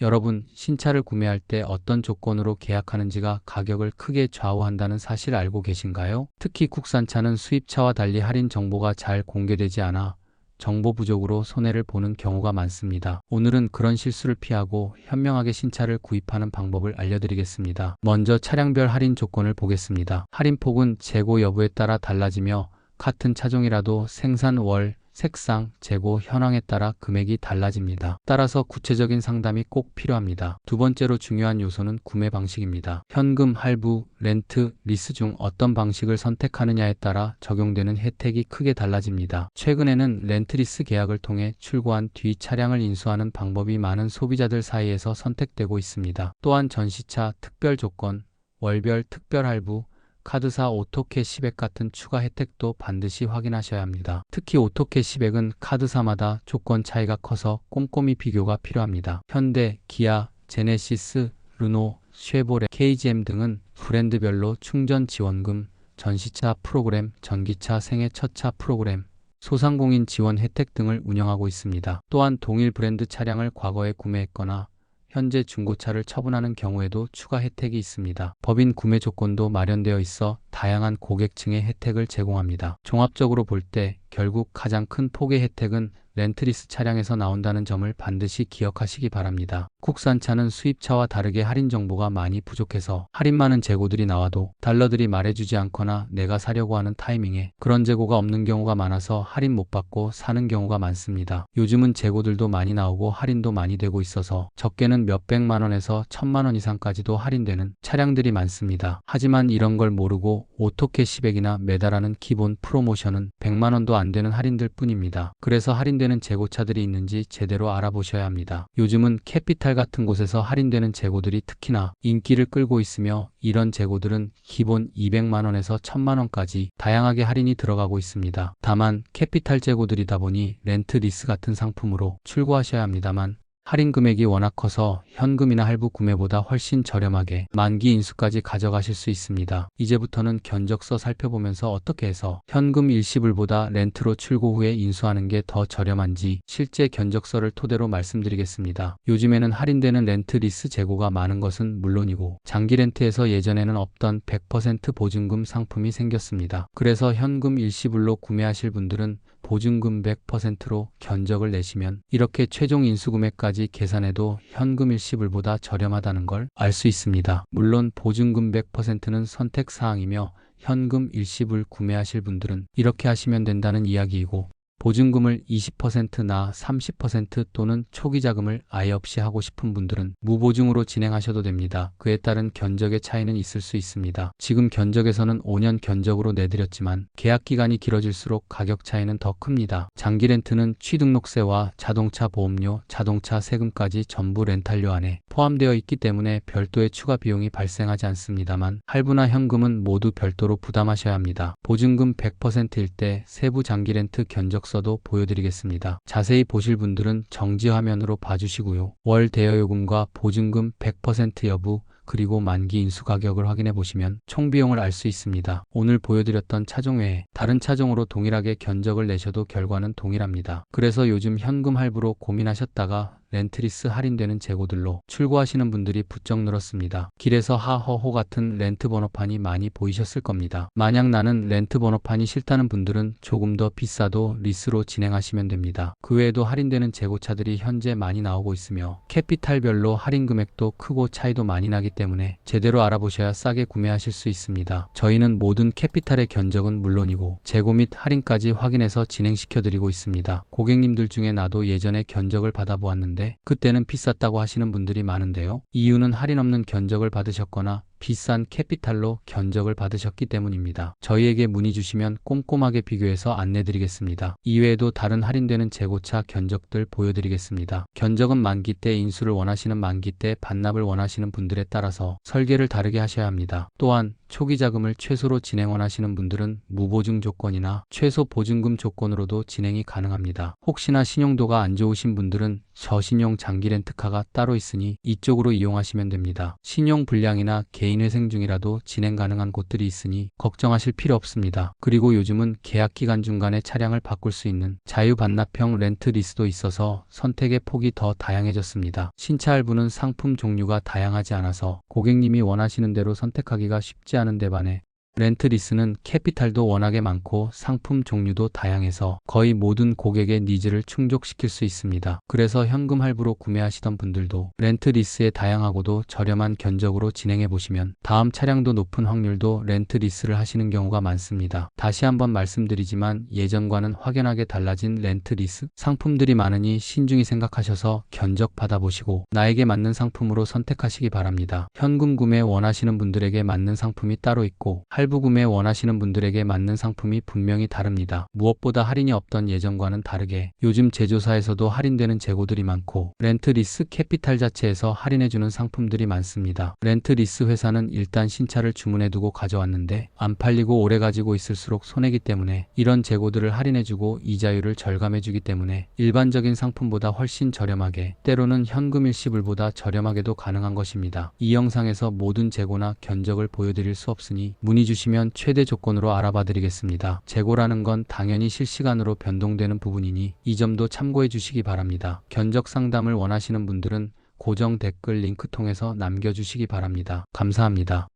여러분, 신차를 구매할 때 어떤 조건으로 계약하는지가 가격을 크게 좌우한다는 사실 알고 계신가요? 특히 국산차는 수입차와 달리 할인 정보가 잘 공개되지 않아 정보 부족으로 손해를 보는 경우가 많습니다. 오늘은 그런 실수를 피하고 현명하게 신차를 구입하는 방법을 알려드리겠습니다. 먼저 차량별 할인 조건을 보겠습니다. 할인폭은 재고 여부에 따라 달라지며 같은 차종이라도 생산 월, 색상, 재고 현황에 따라 금액이 달라집니다. 따라서 구체적인 상담이 꼭 필요합니다. 두 번째로 중요한 요소는 구매 방식입니다. 현금, 할부, 렌트, 리스 중 어떤 방식을 선택하느냐에 따라 적용되는 혜택이 크게 달라집니다. 최근에는 렌트리스 계약을 통해 출고한 뒤 차량을 인수하는 방법이 많은 소비자들 사이에서 선택되고 있습니다. 또한 전시차 특별 조건, 월별 특별 할부, 카드사 오토캐시백 같은 추가 혜택도 반드시 확인하셔야 합니다. 특히 오토캐시백은 카드사마다 조건 차이가 커서 꼼꼼히 비교가 필요합니다. 현대, 기아, 제네시스, 르노, 쉐보레, KGM 등은 브랜드별로 충전 지원금, 전시차 프로그램, 전기차 생애 첫차 프로그램, 소상공인 지원 혜택 등을 운영하고 있습니다. 또한 동일 브랜드 차량을 과거에 구매했거나 현재 중고차를 처분하는 경우에도 추가 혜택이 있습니다. 법인 구매 조건도 마련되어 있어 다양한 고객층의 혜택을 제공합니다. 종합적으로 볼 때 결국 가장 큰 폭의 혜택은 렌트리스 차량에서 나온다는 점을 반드시 기억하시기 바랍니다. 국산차는 수입차와 다르게 할인 정보가 많이 부족해서 할인 많은 재고들이 나와도 달러들이 말해주지 않거나 내가 사려고 하는 타이밍에 그런 재고가 없는 경우가 많아서 할인 못 받고 사는 경우가 많습니다. 요즘은 재고들도 많이 나오고 할인도 많이 되고 있어서 적게는 몇백만 원에서 천만 원 이상까지도 할인되는 차량들이 많습니다. 하지만 이런 걸 모르고 오토캐시백이나 매달하는 기본 프로모션은 100만 원도 안 되는 할인들 뿐입니다. 그래서 할인되는 재고차들이 있는지 제대로 알아보셔야 합니다. 요즘은 캐피탈 같은 곳에서 할인되는 재고들이 특히나 인기를 끌고 있으며 이런 재고들은 기본 200만 원에서 1000만 원까지 다양하게 할인이 들어가고 있습니다. 다만 캐피탈 재고들이다 보니 렌트 리스 같은 상품으로 출고하셔야 합니다만 할인 금액이 워낙 커서 현금이나 할부 구매보다 훨씬 저렴하게 만기 인수까지 가져가실 수 있습니다. 이제부터는 견적서 살펴보면서 어떻게 해서 현금 일시불보다 렌트로 출고 후에 인수하는 게 더 저렴한지 실제 견적서를 토대로 말씀드리겠습니다. 요즘에는 할인되는 렌트 리스 재고가 많은 것은 물론이고 장기 렌트에서 예전에는 없던 100% 보증금 상품이 생겼습니다. 그래서 현금 일시불로 구매하실 분들은 보증금 100%로 견적을 내시면 이렇게 최종 인수 금액까지 계산해도 현금 일시불보다 저렴하다는 걸 알 수 있습니다. 물론 보증금 100%는 선택 사항이며 현금 일시불 구매하실 분들은 이렇게 하시면 된다는 이야기이고 보증금을 20%나 30% 또는 초기 자금을 아예 없이 하고 싶은 분들은 무보증으로 진행하셔도 됩니다. 그에 따른 견적의 차이는 있을 수 있습니다. 지금 견적에서는 5년 견적으로 내드렸지만 계약 기간이 길어질수록 가격 차이는 더 큽니다. 장기 렌트는 취등록세와 자동차 보험료, 자동차 세금까지 전부 렌탈료 안에 포함되어 있기 때문에 별도의 추가 비용이 발생하지 않습니다만 할부나 현금은 모두 별도로 부담하셔야 합니다. 보증금 100%일 때 세부 장기 렌트 견적서도 보여드리겠습니다. 자세히 보실 분들은 정지 화면으로 봐주시고요. 월 대여 요금과 보증금 100% 여부 그리고 만기 인수 가격을 확인해 보시면 총 비용을 알 수 있습니다. 오늘 보여드렸던 차종 외에 다른 차종으로 동일하게 견적을 내셔도 결과는 동일합니다. 그래서 요즘 현금 할부로 고민하셨다가 렌트리스 할인되는 재고들로 출고하시는 분들이 부쩍 늘었습니다. 길에서 하허호 같은 렌트 번호판이 많이 보이셨을 겁니다. 만약 나는 렌트 번호판이 싫다는 분들은 조금 더 비싸도 리스로 진행하시면 됩니다. 그 외에도 할인되는 재고차들이 현재 많이 나오고 있으며 캐피탈별로 할인 금액도 크고 차이도 많이 나기 때문에 제대로 알아보셔야 싸게 구매하실 수 있습니다. 저희는 모든 캐피탈의 견적은 물론이고 재고 및 할인까지 확인해서 진행시켜 드리고 있습니다. 고객님들 중에 나도 예전에 견적을 받아보았는데 그때는 비쌌다고 하시는 분들이 많은데요. 이유는 할인 없는 견적을 받으셨거나 비싼 캐피탈로 견적을 받으셨기 때문입니다. 저희에게 문의 주시면 꼼꼼하게 비교해서 안내드리겠습니다. 이외에도 다른 할인되는 재고차 견적들 보여드리겠습니다. 견적은 만기 때 인수를 원하시는 만기 때 반납을 원하시는 분들에 따라서 설계를 다르게 하셔야 합니다. 또한 초기 자금을 최소로 진행 원하시는 분들은 무보증 조건이나 최소 보증금 조건으로도 진행이 가능합니다. 혹시나 신용도가 안 좋으신 분들은 저신용 장기 렌트카가 따로 있으니 이쪽으로 이용하시면 됩니다. 신용 불량이나 개인 개인회생 중이라도 진행 가능한 곳들이 있으니 걱정하실 필요 없습니다. 그리고 요즘은 계약 기간 중간에 차량을 바꿀 수 있는 자유 반납형 렌트 리스도 있어서 선택의 폭이 더 다양해졌습니다. 신차 할부는 상품 종류가 다양하지 않아서 고객님이 원하시는 대로 선택하기가 쉽지 않은데 반해 렌트 리스는 캐피탈도 워낙에 많고 상품 종류도 다양해서 거의 모든 고객의 니즈를 충족시킬 수 있습니다. 그래서 현금 할부로 구매하시던 분들도 렌트 리스의 다양하고도 저렴한 견적으로 진행해 보시면 다음 차량도 높은 확률도 렌트 리스를 하시는 경우가 많습니다. 다시 한번 말씀드리지만 예전과는 확연하게 달라진 렌트 리스 상품들이 많으니 신중히 생각하셔서 견적 받아보시고 나에게 맞는 상품으로 선택하시기 바랍니다. 현금 구매 원하시는 분들에게 맞는 상품이 따로 있고 할부 구매 원하시는 분들에게 맞는 상품이 분명히 다릅니다. 무엇보다 할인이 없던 예전과는 다르게 요즘 제조사에서도 할인되는 재고들이 많고 렌트 리스 캐피탈 자체에서 할인해주는 상품들이 많습니다. 렌트 리스 회사는 일단 신차를 주문해두고 가져왔는데 안 팔리고 오래 가지고 있을수록 손해기 때문에 이런 재고들을 할인해주고 이자율을 절감해주기 때문에 일반적인 상품보다 훨씬 저렴하게 때로는 현금 일시불보다 저렴하게도 가능한 것입니다. 이 영상에서 모든 재고나 견적을 보여드릴 수 없으니 문의 주시면 최대 조건으로 알아봐 드리겠습니다. 재고라는 건 당연히 실시간으로 변동되는 부분이니 이 점도 참고해 주시기 바랍니다. 견적 상담을 원하시는 분들은 고정 댓글 링크 통해서 남겨주시기 바랍니다. 감사합니다.